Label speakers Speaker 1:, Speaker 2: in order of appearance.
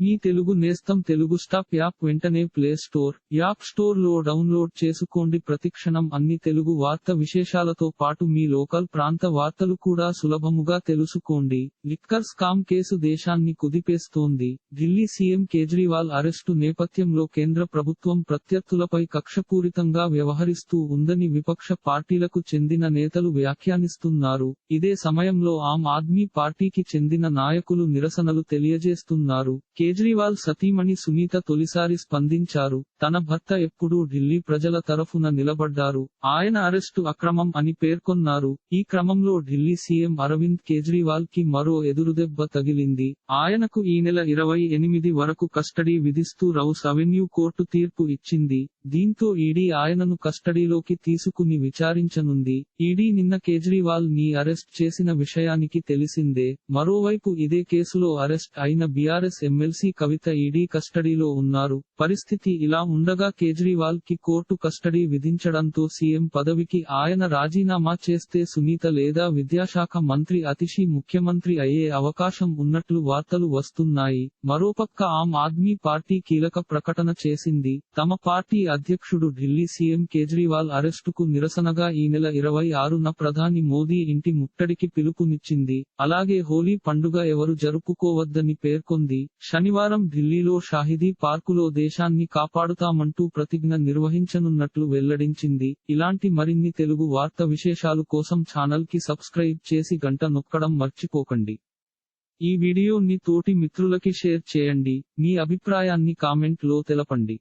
Speaker 1: మీ తెలుగు నేస్తం Telugu stop app వెంటనే play store app స్టోర్లో డౌన్లోడ్ చేసుకోండి. ప్రతిక్షణం అన్ని తెలుగు వార్త విశేషాలతో పాటు మీ లోకల్ ప్రాంత వార్తలు కూడా సులభముగా తెలుసుకోండి. లిక్కర్ స్కామ్ కేసు దేశాన్ని కుదిపేస్తోంది. ఢిల్లీ సీఎం కేజ్రీవాల్ అరెస్టు నేపథ్యంలో కేంద్ర ప్రభుత్వం ప్రత్యర్థులపై కక్షపూరితంగా వ్యవహరిస్తూ ఉందని విపక్ష పార్టీలకు చెందిన నేతలు వ్యాఖ్యానిస్తున్నారు. ఇదే సమయంలో ఆమ్ ఆద్మీ పార్టీకి చెందిన నాయకులు నిరసనలు తెలియజేస్తున్నారు. కేజ్రీవాల్ సతీమణి సునీత తొలిసారి స్పందించారు. తన భర్త ఎప్పుడూ ఢిల్లీ ప్రజల తరఫున నిలబడ్డారు. ఆయన అరెస్టు అక్రమం అని పేర్కొన్నారు. ఈ క్రమంలో ఢిల్లీ సీఎం అరవింద్ కేజ్రీవాల్కి మరో ఎదురుదెబ్బ తగిలింది. ఆయనకు ఈ నెల ఇరవై ఎనిమిది వరకు కస్టడీ విధిస్తూ రౌస్ అవెన్యూ కోర్టు తీర్పు ఇచ్చింది. దీంతో ఈడీ ఆయనను కస్టడీలోకి తీసుకుని విచారించనుంది. ఈడీ నిన్న కేజ్రీవాల్ని అరెస్ట్ చేసిన విషయానికి తెలిసిందే. మరోవైపు ఇదే కేసులో అరెస్ట్ అయిన బీఆర్ఎస్ ఎమ్మెల్సీ కవిత ఈడీ కస్టడీలో ఉన్నారు. పరిస్థితి ఇలా ఉండగా కేజ్రీవాల్కి కోర్టు కస్టడీ విధించడంతో సీఎం పదవికి ఆయన రాజీనామా చేస్తే సునీత లేదా విద్యాశాఖ మంత్రి అతిషి ముఖ్యమంత్రి అయ్యే అవకాశం ఉన్నట్లు వార్తలు వస్తున్నాయి. మరోపక్క ఆమ్ ఆద్మీ పార్టీ కీలక ప్రకటన చేసింది. తమ పార్టీ అధ్యక్షుడు ఢిల్లీ సీఎం కేజ్రీవాల్ అరెస్టుకు నిరసనగా ఈ నెల ఇరవై ఆరున ప్రధాని మోదీ ఇంటి ముట్టడికి పిలుపునిచ్చింది. అలాగే హోలీ పండుగ ఎవరు జరుపుకోవద్దని పేర్కొంది. శనివారం ఢిల్లీలో షాహిదీ పార్కులో దేశాన్ని కాపాడుతామంటూ ప్రతిజ్ఞ నిర్వహించనున్నట్లు వెల్లడించింది. ఇలాంటి మరిన్ని తెలుగు వార్త విశేషాలు కోసం ఛానల్కి సబ్స్క్రైబ్ చేసి గంట నొక్కడం మర్చిపోకండి. ఈ వీడియోని తోటి మిత్రులకి షేర్ చేయండి. మీ అభిప్రాయాన్ని కామెంట్లో తెలపండి.